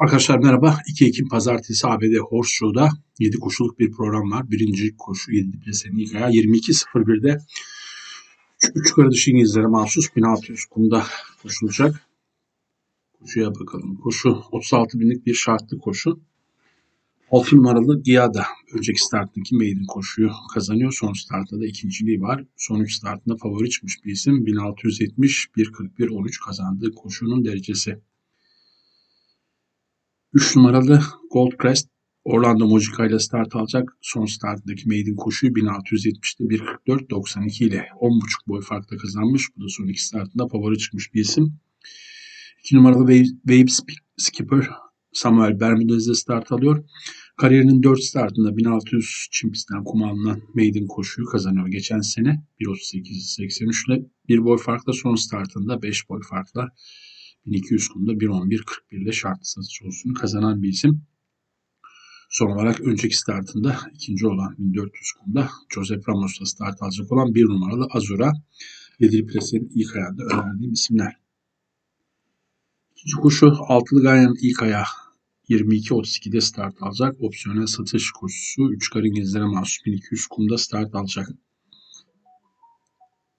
Arkadaşlar merhaba. 2 Ekim Pazartesi ABD Horse Show'da 7 koşuluk bir program var. Birinci koşu 7 depresenin ilk ayağı 22.01'de 3 yukarı dışı İngilizlere mahsus 1600 kumda koşulacak. Koşuya bakalım. Koşu 36 binlik bir şartlı koşu. 6 numaralı Giada önceki starttaki maiden koşuyu kazanıyor. Son startta da ikinciliği var. Son 3 startında favori çıkmış bir isim. 1670 141 13 kazandığı koşunun derecesi. 3 numaralı Goldcrest Orlando Mojica ile start alacak. Son starttaki maiden koşuyu 1670'te 1.44.92 ile 10.5 boy farkla kazanmış. Bu da son iki startında favori çıkmış bir isim. 2 numaralı Wave, Wave Skipper Samuel Bermudez'de start alıyor. Kariyerinin 4 startında 1600 çim pistten kuma alınan maiden koşuyu kazanıyor geçen sene. 1.38.83 ile bir boy farkla son startında 5 boy farkla 1200 kumda 1.11.41 ile şartlı satış olsunu kazanan bir isim. Son olarak önceki startında ikinci olan 1400 kumda Joseph Ramos'la start alacak olan bir numaralı Azura. Yedili Pres'in ilk ayağında önerdiğim isimler. İkinci koşu altılı Ganyan'ın ilk ayağı 22.32'de start alacak. Opsiyonel satış koşusu 3 kar İngilizlere mahsus 1200 kumda start alacak.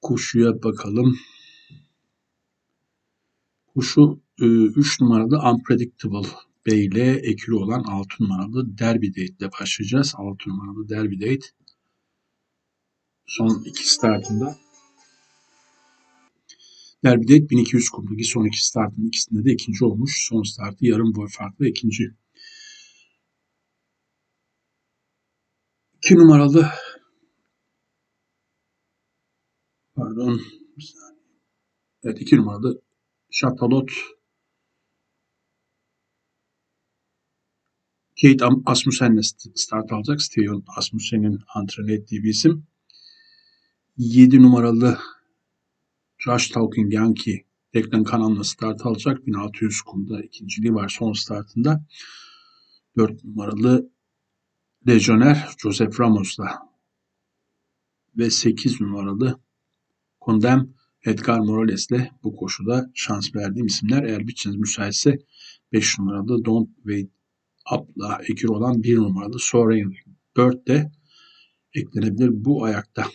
Koşuya bakalım. Koşu 3 e, numaralı Unpredictable Bey ile ekili olan 6 numaralı Derby Date ile başlayacağız. 6 numaralı Derby Date son iki startında Derby Date 1200 kumdaki son iki startın ikisinde de ikinci olmuş. Son startı yarım boy farklı ikinci. 2 numaralı pardon Evet 2 numaralı Chatalot Kate Asmussen'le start alacak. Steven Asmussen'in antrenör ettiği bir isim. 7 numaralı Josh Talking Yankee Declan Kanan'la start alacak. 1600 kumda ikinciliği var son startında. 4 numaralı Lejyoner Joseph Ramos'la ve 8 numaralı Condem Edgar Morales'le bu koşuda şans verdiğim isimler. Eğer bütçeniz müsaitse 5 numaralı Don't Wait Up'la ekir olan 1 numaralı Soaring Bird de eklenebilir bu ayakta.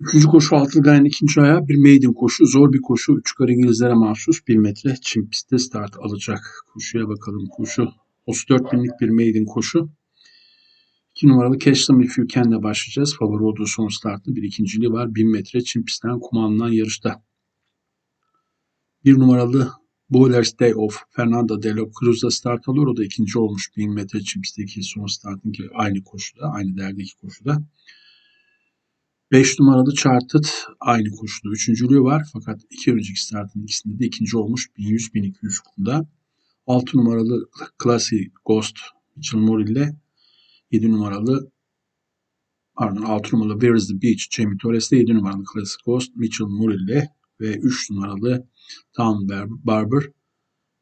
Üçüncü koşu altılı gayen ikinci ayağı bir maiden koşu. Zor bir koşu. Üç kar İngilizlere mahsus bir metre çim pistte start alacak. Koşuya bakalım. Koşu 34 binlik bir maiden koşu. 2 numaralı Catch Them If You Can'le başlayacağız. Favori olduğu son startlı bir ikinciliği var. 1000 metre çim pistten kumandan yarışta. 1 numaralı Bowler's Day Off Fernando de la Cruz'da start alıyor. O da ikinci olmuş 1000 metre çim pistteki son startın ki aynı koşuda, aynı derdeki koşuda. 5 numaralı Charted aynı koşuda üçüncülüğü var. Fakat iki önceki startın ikisinde de ikinci olmuş 1100-1200 kumda. 6 numaralı Classy Ghost Mitchell ile 7 numaralı pardon 6 numaralı Where is the Beach Jamie Torres'te 7 numaralı Classic Ghost Mitchell Moore ile ve 3 numaralı Tom Barber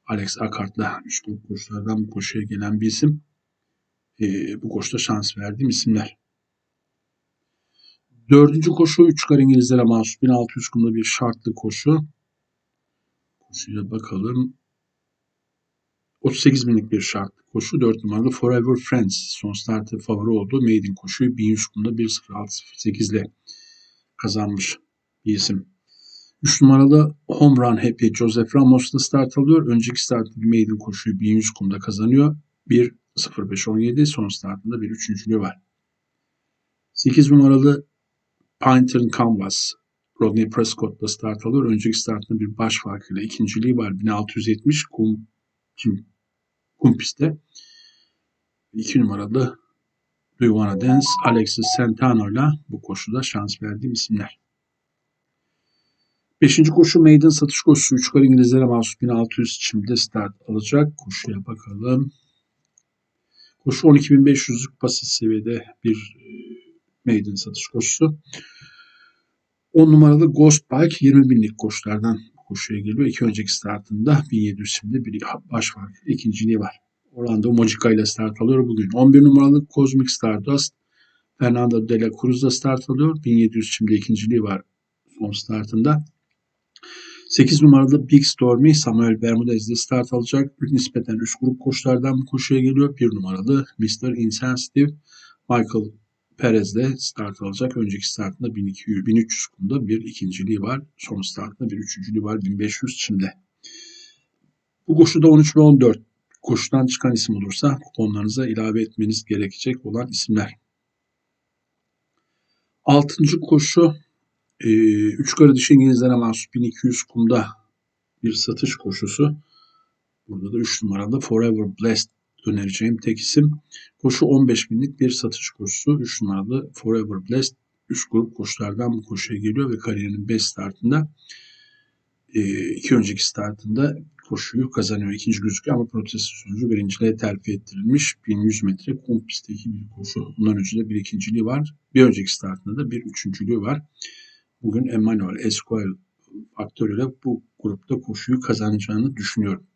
Alex Akart'la 3 koşulardan bu koşuya gelen bir isim. Ee, bu koşuda şans verdiğim isimler. Dördüncü koşu 3 kar İngilizlere mahsus 1600 kumda bir şartlı koşu. Koşuya bakalım. 38 binlik bir şartlı koşu. 4 numaralı Forever Friends son startı favori oldu. Maiden koşuyu 1100 kumda 1.06.08 ile kazanmış bir isim. 3 numaralı Home Run Happy Joseph Ramos'la start alıyor. Önceki startı maiden koşuyu 1100 kumda kazanıyor. 1.05.17 son startında bir üçüncülüğü var. 8 numaralı Panther'ın Canvas Rodney Prescott'la start alıyor. Önceki startında bir baş farkıyla ikinciliği var. 1670 kum, kim, kum pistte. 2 numaralı Do You Wanna Dance Alexis Santano'yla bu koşuda şans verdiğim isimler. Beşinci koşu maiden satış koşusu. 3 kar İngilizlere mahsus 1600 çimde start alacak. Koşuya bakalım. Koşu 12.500'lük basit seviyede bir e, maiden satış koşusu. 10 numaralı Ghost Bike 20 binlik koşulardan koşuya geliyor. İki önceki startında 1700 şimdi bir baş fark ikinciliği var. Orlando Mojica ile start alıyor bugün. 11 numaralı Cosmic Stardust Fernando de la Cruz'da start alıyor. 1700 şimdi ikinciliği var son startında. 8 numaralı Big Stormy Samuel Bermudez'de start alacak. Nispeten üst grup koşulardan bu koşuya geliyor. 1 numaralı Mr. Insensitive Michael Perez'de start alacak. Önceki startında 1200, 1300 kumda bir ikinciliği var. Son startında bir üçüncülüğü var 1500 çimde. Bu koşuda 13 ve 14 koşudan çıkan isim olursa kuponlarınıza ilave etmeniz gerekecek olan isimler. Altıncı koşu e, üç karı dışı İngilizlere mahsus 1200 kumda bir satış koşusu. Burada da 3 numaralı Forever Blessed önereceğim tek isim. Koşu 15 binlik bir satış koşusu. 3 numaralı Forever Blessed üst grup koşulardan bu koşuya geliyor ve kariyerinin 5 startında e, iki önceki startında koşuyu kazanıyor. İkinci gözüküyor ama protesto sonucu birinciliğe terfi ettirilmiş. 1100 metre kum pistteki bir koşu. Bundan önce de bir ikinciliği var. Bir önceki startında da bir üçüncülüğü var. Bugün Emmanuel Esquire faktörüyle bu grupta koşuyu kazanacağını düşünüyorum.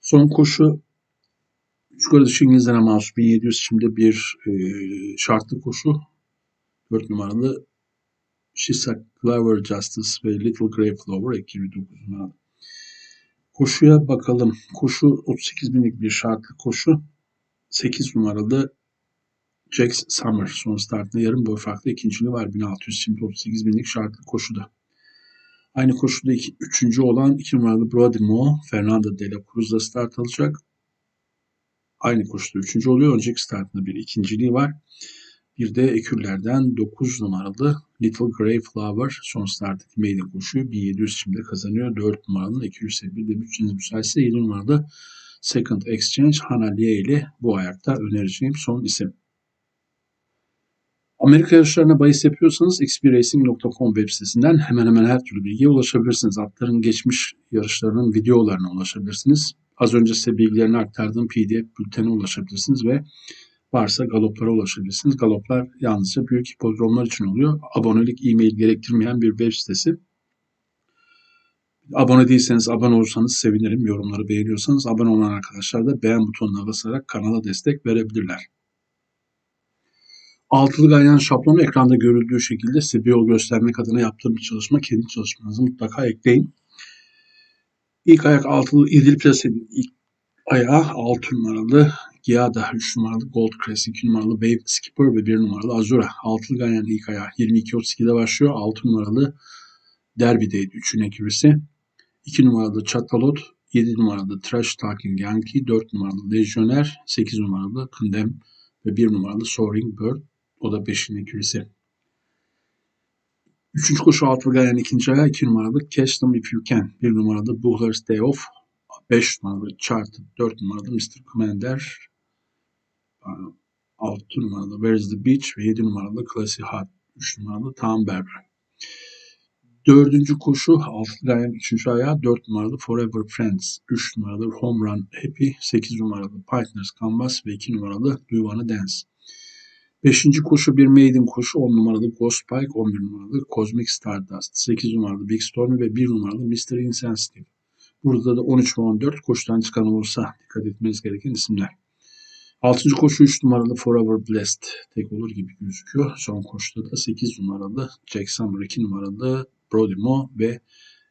Son koşu 3 gol dışı İngilizlere mahsus 1700 şimdi bir e, şartlı koşu. 4 numaralı Shisa Clover Justice ve Little Grey Flower ek 29 numaralı. Koşuya bakalım. Koşu 38 binlik bir şartlı koşu. 8 numaralı Jax Summer son startında yarım boy farklı ikinciliği var 1600 şimdi 38 binlik şartlı koşuda. Aynı koşuda iki, üçüncü olan 2 numaralı Brody Mo Fernando de la Cruz'da start alacak. Aynı koşuda üçüncü oluyor. Önceki startında bir ikinciliği var. Bir de ekürlerden 9 numaralı Little Grey Flower son starttaki maiden koşuyu 1700 şimdi kazanıyor. 4 numaralı 201 de bütçeniz müsaitse 7 numaralı Second Exchange Hanaliye ile bu ayakta önereceğim son isim. Amerika yarışlarına bahis yapıyorsanız xbracing.com web sitesinden hemen hemen her türlü bilgiye ulaşabilirsiniz. Atların geçmiş yarışlarının videolarına ulaşabilirsiniz. Az önce size bilgilerini aktardığım pdf bültene ulaşabilirsiniz ve varsa galoplara ulaşabilirsiniz. Galoplar yalnızca büyük hipodromlar için oluyor. Abonelik, e-mail gerektirmeyen bir web sitesi. Abone değilseniz abone olursanız sevinirim. Yorumları beğeniyorsanız abone olan arkadaşlar da beğen butonuna basarak kanala destek verebilirler. Altılı ganyan şablonu ekranda görüldüğü şekilde size bir yol göstermek adına yaptığım bir çalışma. Kendi çalışmanızı mutlaka ekleyin. İlk ayak altılı İdil Plase'nin ilk ayağı 6 numaralı Giada 3 numaralı Gold Crest 2 numaralı Wave Skipper ve 1 numaralı Azura. Altılı ganyan ilk ayağı 22.32'de başlıyor. 6 numaralı Derby Date 3'ün ekibisi. 2 numaralı Chatalot, 7 numaralı Trash Talking Yankee, 4 numaralı Legionnaire, 8 numaralı Condemn ve 1 numaralı Soaring Bird. O da 5'in ekürisi. Üçüncü koşu altılı gayen ikinci ayağı 2 numaralı Catch Them If You Can. 1 numaralı Buhler's Day Off. 5 numaralı Charted. 4 numaralı Mr. Commander. 6 numaralı Where's the Beach ve 7 numaralı Classy Hot. 3 numaralı Tom Berber. Dördüncü koşu altılı gayen üçüncü ayağı 4 numaralı Forever Friends. 3 numaralı Home Run Happy. 8 numaralı Partners Canvas ve 2 numaralı Do You Wanna Dance. Beşinci koşu bir maiden koşu 10 numaralı Ghost Pike, 11 numaralı Cosmic Stardust, 8 numaralı Big Storm ve 1 numaralı Mr. Insensitive. Burada da 13 ve 14 koşudan çıkan olursa dikkat etmeniz gereken isimler. Altıncı koşu 3 numaralı Forever Blessed tek olur gibi gözüküyor. Son koşuda da 8 numaralı Jack Summer, 2 numaralı Brody Mo ve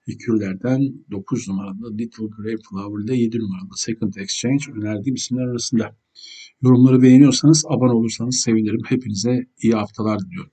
Ekürlerden 9 numaralı Little Grey Flower ile 7 numaralı Second Exchange önerdiğim isimler arasında. Yorumları beğeniyorsanız abone olursanız sevinirim. Hepinize iyi haftalar diliyorum.